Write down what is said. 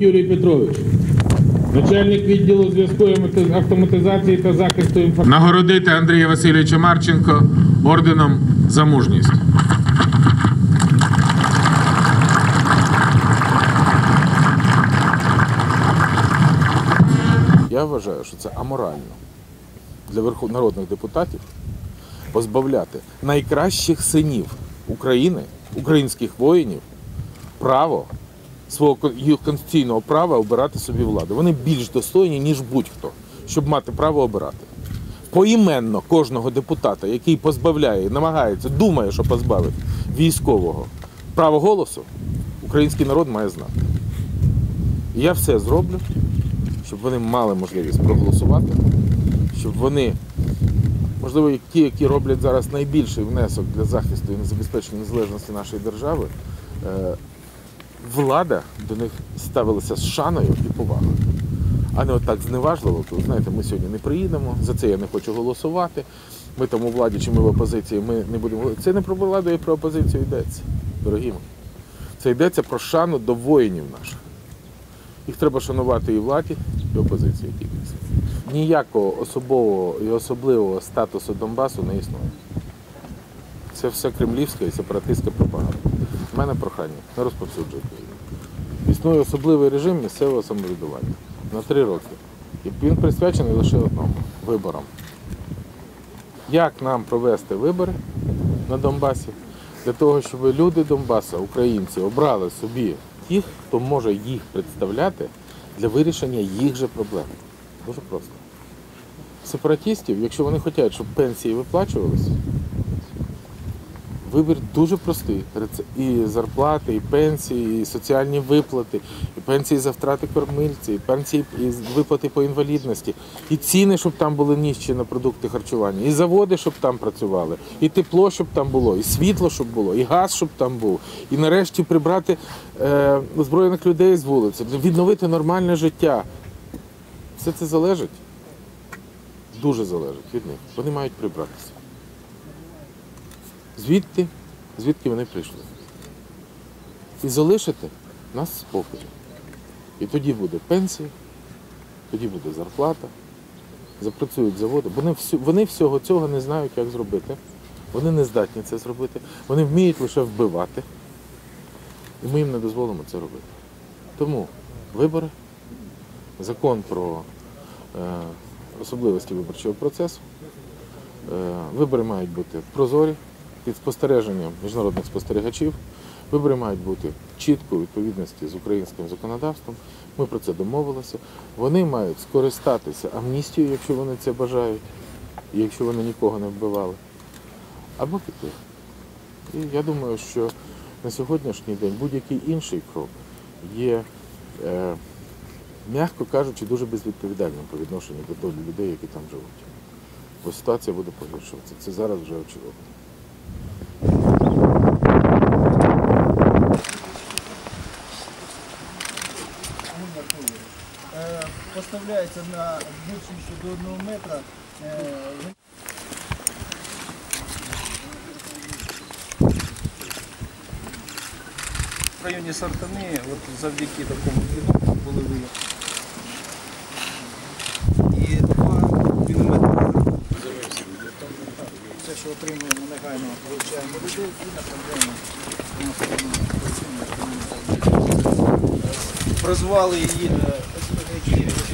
Юрій Петрович. Начальник відділу зв'язку автоматизації та захисту інформації. Нагородити Андрія Васильовича Марченко орденом за мужність. Я вважаю, що це аморально для народних депутатів позбавляти найкращих синів України, українських воїнів, право свого кон- конституційного права обирати собі владу. Вони більш достойні, ніж будь-хто, щоб мати право обирати. Поіменно кожного депутата, який позбавляє, намагається, думає, що позбавить військового права голосу, український народ має знати. Я все зроблю, щоб вони мали можливість проголосувати, щоб вони, можливо, ті, які роблять зараз найбільший внесок для захисту і забезпечення незалежності нашої держави, е, влада до них ставилася з шаною і повагою. А не отак зневажливо, то знаєте, ми сьогодні не приїдемо, за це я не хочу голосувати. Ми там у владі чи ми в опозиції, ми не будемо. Це не про владу і про опозицію йдеться, дорогі мої. Це йдеться про шану до воїнів наших. Їх треба шанувати і владі, і опозиції тільки. Ніякого особового і особливого статусу Донбасу не існує. Це все кремлівська і сепаратистська пропаганда. У мене прохання не розповсюджуйте її. Існує особливий режим місцевого самоврядування на три роки. І він присвячений лише одному виборам. Як нам провести вибори на Донбасі для того, щоб люди Донбаса, українці, обрали собі тих, хто може їх представляти для вирішення їх же проблем. Дуже просто. Сепаратистів, якщо вони хочуть, щоб пенсії виплачувалися, вибір дуже простий. І зарплати, і пенсії, і соціальні виплати, і пенсії за втрати кормильці, і пенсії і виплати по інвалідності, і ціни, щоб там були нижчі на продукти харчування, і заводи, щоб там працювали, і тепло, щоб там було, і світло, щоб було, і газ, щоб там був, і нарешті прибрати е, озброєних людей з вулиці, відновити нормальне життя. Все це залежить, дуже залежить від них. Вони мають прибратися. Звідти, звідки вони прийшли. І залишити нас спокою. І тоді буде пенсія, тоді буде зарплата, запрацюють заводи. Вони, вони всього цього не знають, як зробити. Вони не здатні це зробити. Вони вміють лише вбивати. І ми їм не дозволимо це робити. Тому вибори, закон про е, особливості виборчого процесу. Е, Вибори мають бути прозорі, під спостереженням міжнародних спостерігачів. Вибори мають бути чітко у відповідності з українським законодавством. Ми про це домовилися. Вони мають скористатися амністією, якщо вони це бажають, і якщо вони нікого не вбивали, або піти. І я думаю, що на сьогоднішній день будь-який інший крок є, е, м'яко кажучи, дуже безвідповідальним по відношенню до долі людей, які там живуть. Бо ситуація буде погіршуватися. Це зараз вже очевидно. Е, Поставляється на більшість до 1 метра. е, В районі Сартани, от завдяки такому кіно були виявлені. Що отримуємо, негайно вивчаємо людей і направляємо. Прозвали її е.